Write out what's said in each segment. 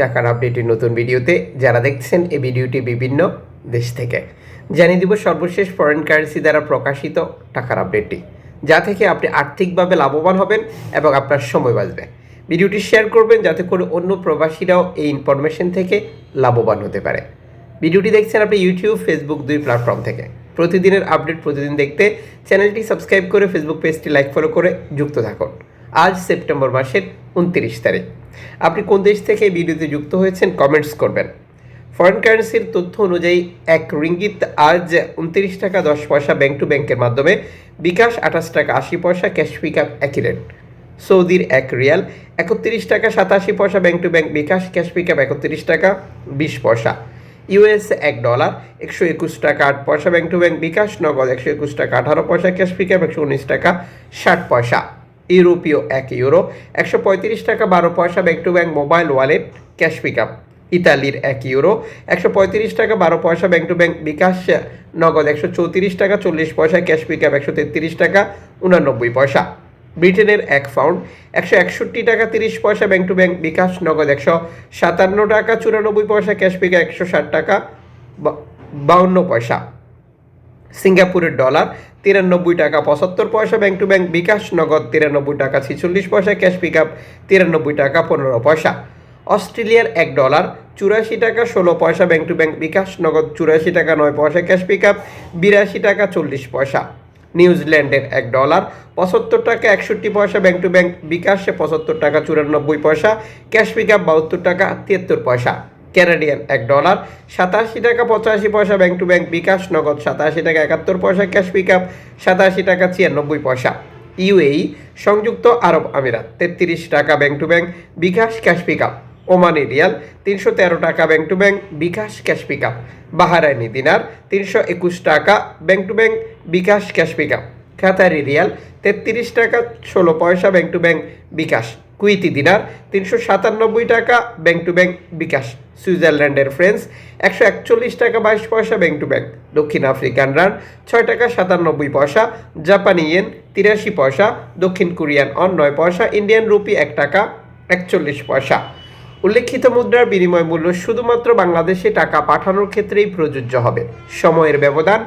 টাকার আপডেটের নতুন ভিডিওতে যারা দেখছেন এই ভিডিওটি বিভিন্ন দেশ থেকে। জানিয়ে দিব সর্বশেষ ফরেন কারেন্সি দ্বারা প্রকাশিত টাকার আপডেটটি, যা থেকে আপনি আর্থিকভাবে লাভবান হবেন এবং আপনার সময় বাঁচবে। ভিডিওটি শেয়ার করবেন যাতে করে অন্য প্রবাসীরাও এই ইনফরমেশন থেকে লাভবান হতে পারে। ভিডিওটি দেখছেন আপনি ইউটিউব ফেসবুক দুই প্ল্যাটফর্ম থেকে। প্রতিদিনের আপডেট প্রতিদিন দেখতে চ্যানেলটি সাবস্ক্রাইব করে ফেসবুক পেজটি লাইক ফলো করে যুক্ত থাকুন। আজ সেপ্টেম্বর মাসের উনত্রিশ তারিখ। আপনি কোন দেশ থেকে এই ভিডিওতে যুক্ত হয়েছেন কমেন্টস করবেন। ফরেন কারেন্সির তথ্য অনুযায়ী এক রিঙ্গিত আজ উনত্রিশ টাকা দশ পয়সা ব্যাংক টু ব্যাংকের মাধ্যমে, বিকাশ আঠাশ টাকা আশি পয়সা ক্যাশ পিক আপ একই রেট সৌদির এক রিয়াল একত্রিশ টাকা সাতাশি পয়সা bank to bank bKash cash pick up একত্রিশ টাকা বিশ পয়সা। ইউএস এক ডলার একশো একুশ টাকা আট পয়সা ব্যাংক টু ব্যাংক বিকাশ, নগদ একশো একুশ টাকা আঠারো পয়সা ক্যাশ পিক আপ একশো উনিশ টাকা ষাট পয়সা। ইউরোপীয় এক ইউরো, একশো পঁয়ত্রিশ টাকা, বারো পয়সা, bank to bank, mobile wallet, cash pick up ইতালির এক ইউরো, একশো পঁয়ত্রিশ টাকা, বারো পয়সা, ব্যাংক টু ব্যাংক, বিকাশ, নগদ একশো চৌত্রিশ টাকা, চল্লিশ পয়সা, ক্যাশ পিক আপ একশো তেত্রিশ টাকা, উনানব্বই পয়সা। ব্রিটেনের এক পাউন্ড, একশো একষট্টি টাকা, তিরিশ পয়সা, ব্যাংক টু ব্যাংক, বিকাশ, নগদ একশো সাতান্ন টাকা, চুরানব্বই পয়সা, ক্যাশ পিক একশো ষাট টাকা বাউন্ন পয়সা। সিঙ্গাপুরের ডলার তিরানব্বই টাকা পঁচাত্তর পয়সা, ব্যাংক টু ব্যাংক বিকাশ নগদ তিরানব্বই টাকা ছিচল্লিশ পয়সা, ক্যাশ পিক আপ তিরানব্বই টাকা পনেরো পয়সা। অস্ট্রেলিয়ার এক ডলার চুরাশি টাকা ষোলো পয়সা, ব্যাংক টু ব্যাংক বিকাশ নগদ চুরাশি টাকা নয় পয়সা, ক্যাশ পিক আপ বিরাশি টাকা চল্লিশ পয়সা। নিউজিল্যান্ডের এক ডলার পঁচাত্তর টাকা একষট্টি পয়সা, ব্যাংক টু ব্যাংক বিকাশে পঁচাত্তর টাকা চুরানব্বই পয়সা, ক্যাশ পিক আপ বাহাত্তর টাকা তিয়াত্তর পয়সা। ক্যানাডিয়ান, এক ডলার। সাতাশি টাকা পঁচাশি পয়সা ব্যাংক টু ব্যাংক বিকাশ, নগদ সাতাশি টাকা একাত্তর পয়সা ক্যাশ পিক আপ সাতাশি টাকা ছিয়ানব্বই পয়সা। ইউএই, সংযুক্ত আরব আমিরাত, তেত্রিশ টাকা bank to bank bKash, cash pick up Omani riyal, তিনশো তেরো টাকা bank to bank bKash, cash pick up Bahraini dinar, তিনশো একুশ টাকা bank to bank bKash, cash pick up Qatari riyal, তেত্রিশ টাকা ষোলো পয়সা bank to bank bKash. Kuwaiti dinar তিনশো সাতানব্বই টাকা ব্যাংক টু ব্যাংক বিকাশ। সুইজারল্যান্ডের ফ্রেন্স একশো একচল্লিশ টাকা বাইশ পয়সা ব্যাংক টু ব্যাংক। দক্ষিণ আফ্রিকান রান, ছয় টাকা সাতানব্বই পয়সা। জাপানি ইয়েন, তিরাশি পয়সা। দক্ষিণ কোরিয়ান অন, নয় পয়সা। ইন্ডিয়ান রুপি, এক টাকা, একচল্লিশ পয়সা। উল্লেখিত মুদ্রার বিনিময় মূল্য শুধুমাত্র বাংলাদেশে টাকা পাঠানোর ক্ষেত্রেই প্রযোজ্য হবে। সময়ের ব্যবধান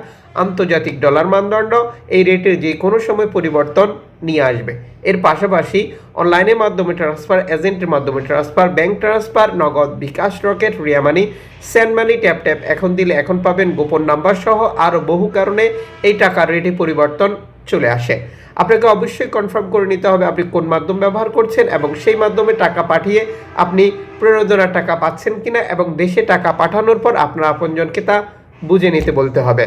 আন্তর্জাতিক ডলার মানদণ্ড এই রেটের যে কোনো সময় পরিবর্তন নিয়ে আসবে। এর পাশাপাশি অনলাইনের মাধ্যমে ট্রান্সফার এজেন্টের মাধ্যমে transfer bank transfer Nagad bKash Rocket Ria Money send money tap tap এখন দিলে এখন পাবেন গোপন নাম্বার সহ আরও বহু কারণে এই টাকার রেটে পরিবর্তন চলে আসে। আপনাকে অবশ্যই কনফার্ম করে নিতে হবে আপনি কোন মাধ্যম ব্যবহার করছেন এবং সেই মাধ্যমে টাকা পাঠিয়ে আপনি প্রয়োজনের টাকা পাচ্ছেন কিনা এবং দেশে টাকা পাঠানোর পর আপনার আপনজনকে তা বুঝে নিতে বলতে হবে।